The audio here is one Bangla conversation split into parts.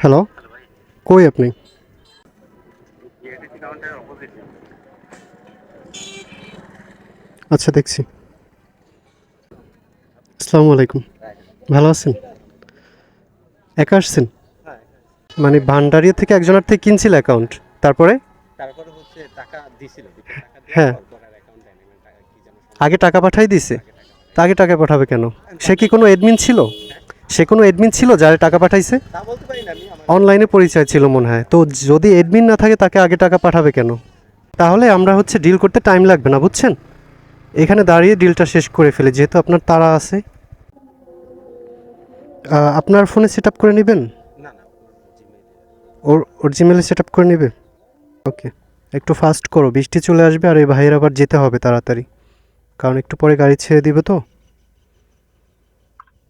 হ্যালো কই আপনি? আচ্ছা দেখছি। আসসালামু আলাইকুম। ভালো আছেন? একা আসছেন? মানে ভান্ডারিয়া থেকে একজনের থেকে কিনছিল অ্যাকাউন্ট তারপরে? তারপরে হচ্ছে টাকা দিছিল। হ্যাঁ। আগে টাকা পাঠাই দিছে? আগে টাকা পাঠাবে কেন? সে কি কোনো এডমিন ছিল? সে কোনো এডমিন ছিল যারা টাকা পাঠাইছে? অনলাইনে পরিচয় ছিল মনে হয়। তো যদি এডমিন না থাকে, তাকে আগে টাকা পাঠাবে কেন? তাহলে আমরা হচ্ছে ডিল করতে টাইম লাগবে না, বুঝছেন? এখানে দাঁড়িয়ে ডিলটা শেষ করে ফেলে, যেহেতু আপনার তারা আছে। আপনার ফোনে সেট আপ করে নেবেন? ওর ওর জিমেলে সেট আপ করে নেবে? ওকে একটু ফাস্ট করো, বৃষ্টি চলে আসবে আর এই ভাইয়ের আবার যেতে হবে তাড়াতাড়ি। কারণ একটু পরে গাড়ি ছেড়ে দিবে তো।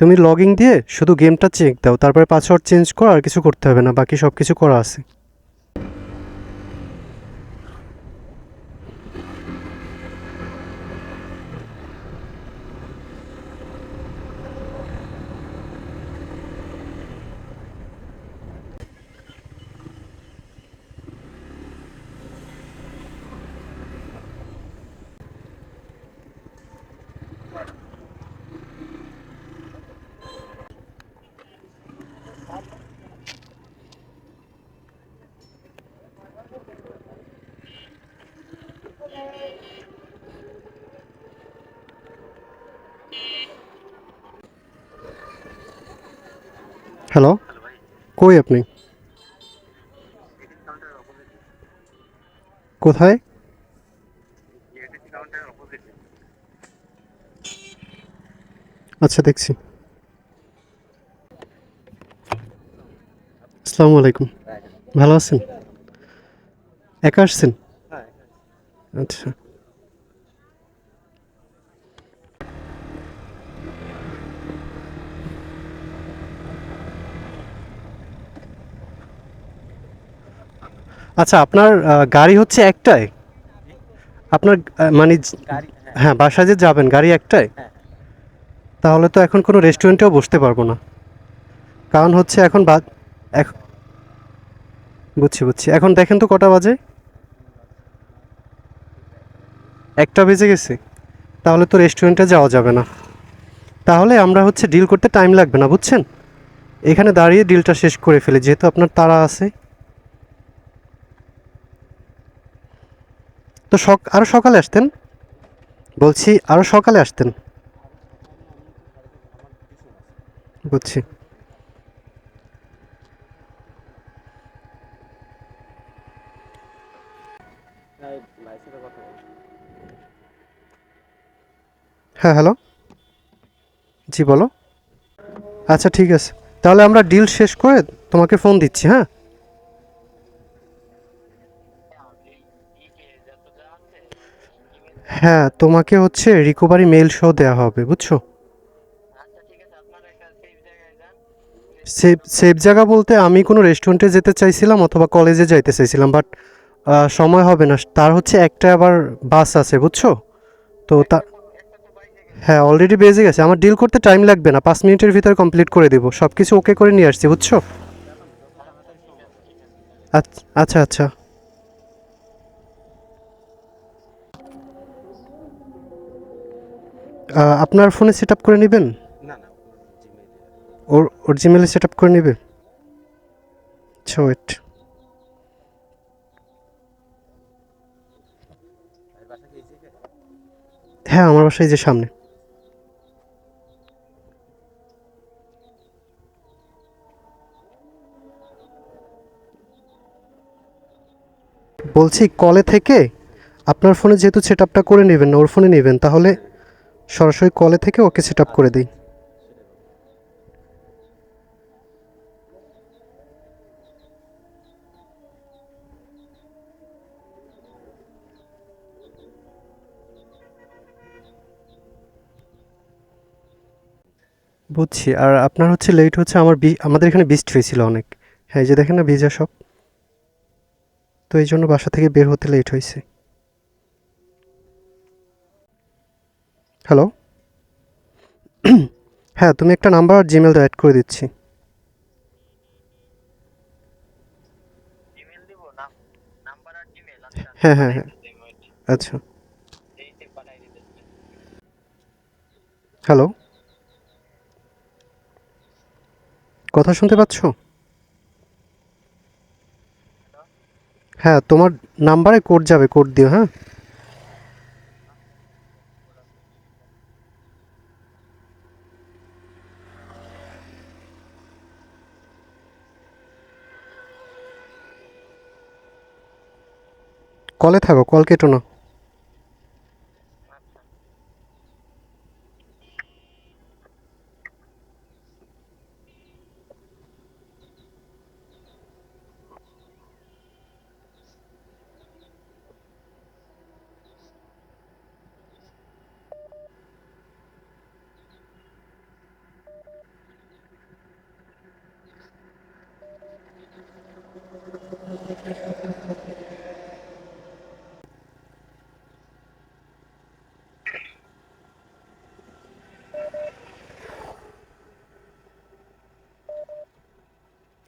তুমি লগইন দিয়ে শুধু গেমটা চেক দাও, তারপরে পাসওয়ার্ড চেঞ্জ করো আর কিছু করতে হবে না, বাকি সব কিছু করা আছে। হ্যালো কই আপনি? কোথায়? আচ্ছা দেখছি। আসসালামু আলাইকুম। ভালো আছেন? একা আসছেন? হ্যাঁ আচ্ছা। আচ্ছা আপনার গাড়ি হচ্ছে একটাই? আপনার মানে হ্যাঁ। হ্যাঁ বাসায় যে যাবেন গাড়ি একটাই? হ্যাঁ। তাহলে তো এখন কোনো রেস্টুরেন্টেও বসতে পারব না। কারণ হচ্ছে এখন বা বুঝছি বুঝছি। এখন দেখেন তো কটা বাজে। একটা বেজে গেছে। তাহলে তো রেস্টুরেন্টে যাওয়া যাবে না। তাহলে আমরা হচ্ছে ডিল করতে টাইম লাগবে না বুঝছেন? এখানে দাঁড়িয়ে ডিলটা শেষ করে ফেলে যেহেতু আপনার তারা আছে। তো সক আরও সকালে আসতেন। বলছি আরও সকালে আসতেন। বুঝছি। হ্যাঁ হ্যালো। জি, বলো। আচ্ছা ঠিক আছে। তাহলে আমরা ডিল শেষ করে তোমাকে ফোন দিচ্ছি হ্যাঁ? হ্যাঁ তোমাকে হচ্ছে রিকভারি মেল সহ দেওয়া হবে বুঝছ? সেফ সেফ জায়গা বলতে আমি কোনো রেস্টুরেন্টে যেতে চাইছিলাম অথবা কলেজে যাইতে চাইছিলাম বাট সময় হবে না। তার হচ্ছে একটা আবার বাস আছে বুঝছ? তো তা হ্যাঁ অলরেডি বেজে গেছে। আমার ডিল করতে টাইম লাগবে না। পাঁচ মিনিটের ভিতরে কমপ্লিট করে দেবো। সব কিছু ওকে করে নিয়ে আসছি বুঝছ? আচ্ছা আচ্ছা। আপনার ফোনে সেট আপ করে নেবেন? ওর ওর জিমেলে সেট আপ করে নেবে? আচ্ছা ওয়েট হ্যাঁ আমার বাসায় যে সামনে। বলছি কলে থেকে আপনার ফোনে যেহেতু সেট আপটা করে নেবেন না ওর ফোনে নেবেন তাহলে সরাসরি কলে থেকে ওকে সেট করে দিই। বুঝছি, আর আপনার হচ্ছে লেট হচ্ছে, আমার আমাদের এখানে বৃষ্টি হয়েছিল অনেক। হ্যাঁ এই যে দেখেন না ভিজা সব। তো এই জন্য বাসা থেকে বের হতে লেট হয়েছে। হ্যালো হ্যাঁ তুমি একটা নাম্বার আর জিমেলটা অ্যাড করে দিচ্ছি। হ্যাঁ হ্যাঁ হ্যাঁ। আচ্ছা। হ্যালো কথা শুনতে পাচ্ছ? হ্যাঁ তোমার নাম্বারে কোড যাবে কোড দিও হ্যাঁ? কলে থাকো কল কেটো না।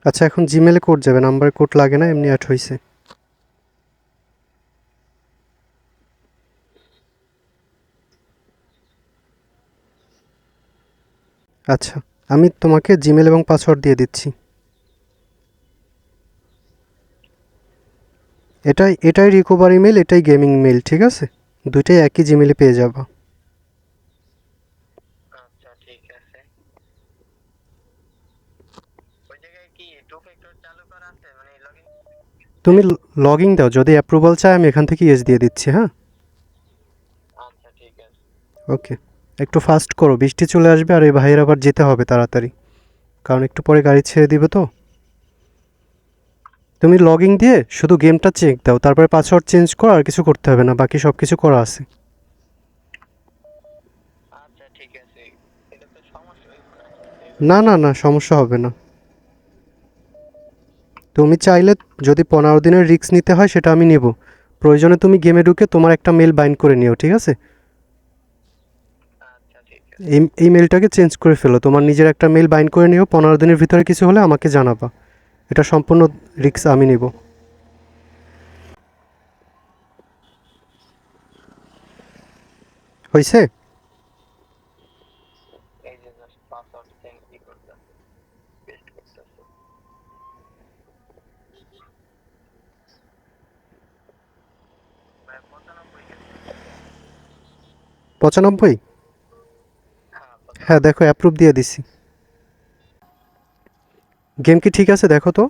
আচ্ছা এখন জিমেলে কোড যাবে নাম্বারে কোড লাগে না, এমনি অ্যাড হয়েছে আচ্ছা আমি তোমাকে জিমেল এবং পাসওয়ার্ড দিয়ে দিচ্ছি। এটাই এটাই রিকোভারি মেল এটাই গেমিং মেল ঠিক আছে? দুইটাই একই জিমেলে পেয়ে যাবা আচ্ছা ঠিক আছে ওই জায়গায় কি টু ফ্যাক্টর চালু করা আছে মানে লগইন তুমি লগইন দাও যদি অ্যাপ্রুভাল চাই আমি এখান থেকে ইয়েস দিয়ে দিচ্ছি হ্যাঁ? আচ্ছা ঠিক আছে। ওকে একটু ফাস্ট করো বৃষ্টি চলে আসবে আর এই ভাইয়ের আবার যেতে হবে তাড়াতাড়ি। কারণ একটু পরে গাড়ি ছেড়ে দিবে তো। তুমি লগইন দিয়ে শুধু গেমটা চেক দাও তারপরে পাসওয়ার্ড চেঞ্জ করো আর কিছু করতে হবে না বাকি সব কিছু করা আছে। আচ্ছা না না না সমস্যা হবে না। তুমি চাইলে যদি পনেরো দিনের রিস্ক নিতে হয় সেটা আমি নেব। প্রয়োজনে তুমি গেমে ঢুকে তোমার একটা মেল বাইন্ড করে নিও ঠিক আছে? আচ্ছা ঠিক আছে। এই এই মেলটাকে চেঞ্জ করে ফেলো। তোমার নিজের একটা মেল বাইন্ড করে নিও পনেরো দিনের ভিতরে কিছু হলে আমাকে জানাবা। এটা সম্পূর্ণ রিস্ক আমি নেব। হয়েছে এই যে জাস্ট পাসওয়ার্ড চেঞ্জ কি করতে পেস্ট করতে ভাই পঁচানব্বই পঁচানব্বই? হ্যাঁ দেখো অ্যাপ্রুভ দিয়ে দিছি। গেম কি ঠিক আছে দেখো তো?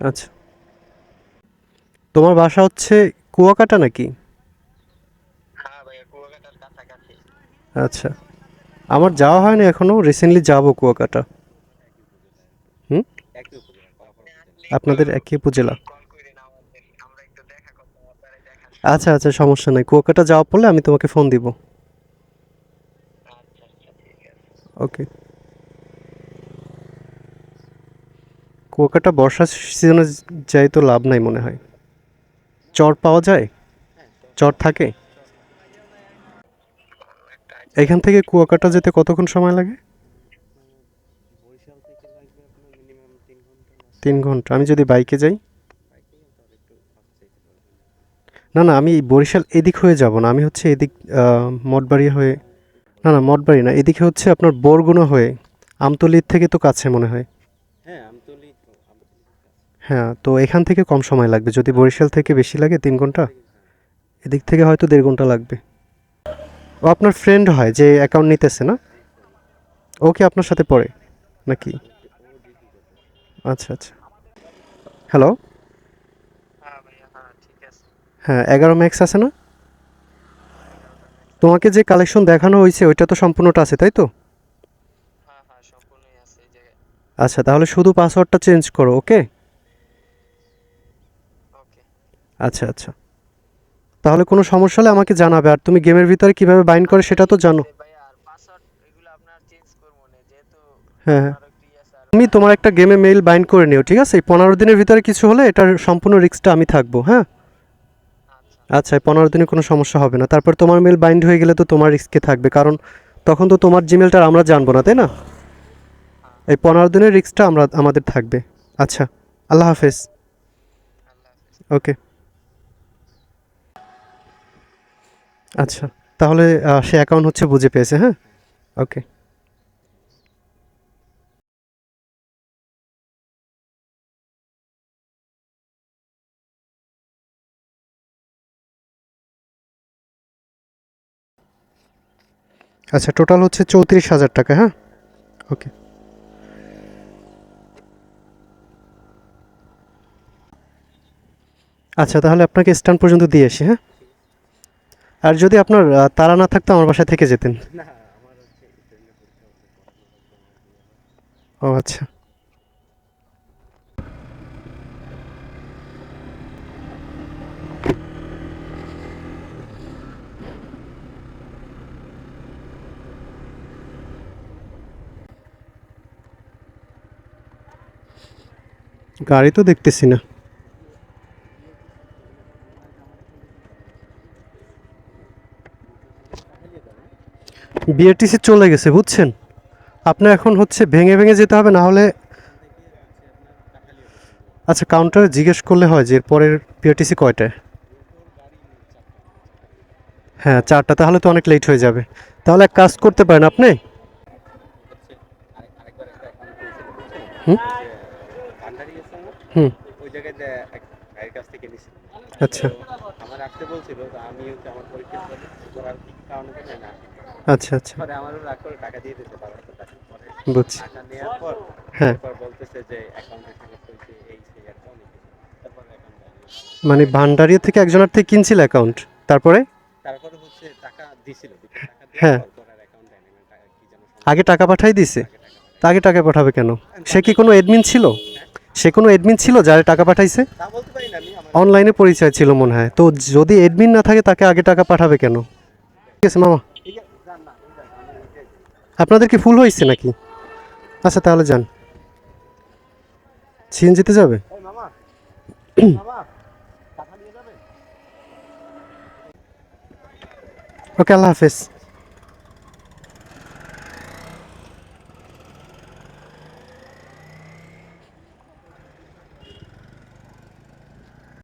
আচ্ছা। তোমার বাসা হচ্ছে কুয়াকাটা নাকি? আচ্ছা। আমার যাওয়া হয়নি এখনও রিসেন্টলি যাব কুয়াকাটা। উপজেলা। আপনাদের একই উপজেলা কল করে না আমাদের আমরা একটু দেখা করতে আপনারা দেখা আচ্ছা আচ্ছা সমস্যা নাই। কুয়াকাটা যাওয়া পড়লে আমি তোমাকে ফোন দিব। ওকে। কুয়াকাটা বর্ষা সিজনে যাই তো লাভ নাই মনে হয়। চর পাওয়া যায়? চর থাকে? এখান থেকে কুয়াকাটা যেতে কতক্ষণ সময় লাগে? তিন ঘণ্টা। আমি যদি বাইকে যাই বাইকেই তো আর একটু ফাস্ট যেতে পারবেন না না আমি বরিশাল এদিক হয়ে যাব না আমি হচ্ছে এদিক মঠবাড়ি হয়ে না না মঠবাড়ি না এদিকে হচ্ছে আপনার বরগুনা হয়ে আমতলির থেকে তো কাছে মনে হয়। হ্যাঁ তো হ্যাঁ তো এখান থেকে কম সময় লাগবে যদি বরিশাল থেকে বেশি লাগে তিন ঘণ্টা এদিক থেকে হয়তো দেড় ঘণ্টা লাগবে। ও আপনার ফ্রেন্ড হয় যে অ্যাকাউন্ট নিতেছে না? ও কি আপনার সাথে পড়ে নাকি? আচ্ছা আচ্ছা। হ্যালো হ্যাঁ ভাইয়া হ্যাঁ ঠিক আছে হ্যাঁ এগারো ম্যাক্স আছে না? তোমাকে যে কালেকশন দেখানো হয়েছে ওইটা তো সম্পূর্ণটা আছে তাই তো? হ্যাঁ হ্যাঁ আচ্ছা তাহলে শুধু পাসওয়ার্ডটা চেঞ্জ করো ওকে আচ্ছা আচ্ছা। তাহলে কোনো সমস্যা হলে আমাকে জানাবে আর তুমি গেমের ভিতরে কীভাবে বাইন্ড করে সেটা তো জানো। হ্যাঁ হ্যাঁ। তুমি তোমার একটা গেমে মেইল বাইন্ড করে নিও ঠিক আছে? এই পনেরো দিনের ভিতরে কিছু হলে এটার সম্পূর্ণ রিস্কটা আমি থাকব হ্যাঁ? আচ্ছা পনেরো দিনে কোনো সমস্যা হবে না। তারপর তোমার মেল বাইন্ড হয়ে গেলে তো তোমার রিস্কে থাকবে, কারণ তখন তো তোমার জিমেলটা আমরা জানব না, তাই না? এই পনেরো দিনের রিস্কটা আমরা, আমাদের থাকবে। আচ্ছা আল্লাহ হাফেজ। ওকে। আচ্ছা তাহলে সে অ্যাকাউন্ট হচ্ছে বুঝে পেয়েছে হ্যাঁ? ওকে। আচ্ছা টোটাল হচ্ছে চৌত্রিশ হাজার টাকা হ্যাঁ? ওকে আচ্ছা তাহলে আপনাকে স্ট্যান্ড পর্যন্ত দিয়ে আসি হ্যাঁ? আর যদি আপনার তারা তাড়া না থাকতো আমার বাসায় থেকে যেতেন। ও আমার হচ্ছে ট্রেনে পরীক্ষা হচ্ছে পড়াশোনা করতে হবে। ও আচ্ছা গাড়ি তো দেখতেছি না বিআরটিসি চলে গেছে, বুঝছেন আপনার এখন হচ্ছে ভেঙে ভেঙে যেতে হবে, না হলে আচ্ছা কাউন্টারে জিজ্ঞেস করলে হয় যে এরপরের বিআরটিসি কয়টায় হ্যাঁ চারটা, তাহলে তো অনেক লেট হয়ে যাবে তাহলে এক কাজ করতে পারেন আপনি? হুম? ওই যে ভান্ডারি আছে না? হুম। ওই জায়গায় এক ভাইয়ের কাছ থেকে নিয়েছিল। আচ্ছা। আমার আসতে বলছিল তো আমি হচ্ছে আমার পরীক্ষা করার কি কারণে জানি না। আচ্ছা আচ্ছা। পরে আমারও রাগ করে টাকা দিয়ে দিতে পারো তো টাকা পরে বুঝছি। টাকা নেওয়ার পর হ্যাঁ। তারপর বলতেছে যে অ্যাকাউন্টের সমস্যা হয়েছে এই সেই একটা তারপর অ্যাকাউন্ট মানে ভান্ডারিয়া থেকে একজনের থেকে কিনছিল অ্যাকাউন্ট তারপরে? তারপরে হচ্ছে টাকা দিছিল টাকা হ্যাঁ। পর মানে আগে টাকা পাঠাই দিছে আগে টাকা তা আগে টাকা পাঠাবে কেন? সে কি কোনো এডমিন ছিল? সে কোনো এডমিন ছিল যারা টাকা পাঠাইছে? অনলাইনে পরিচয় ছিল মনে হয়। তো যদি এডমিন না থাকে তাকে আগে টাকা পাঠাবে কেন? ঠিক আছে মামা। আপনাদের কি ফুল হয়েছে নাকি? আচ্ছা তাহলে যান। সিএনজিতে যাবে? ওকে আল্লাহ হাফেজ।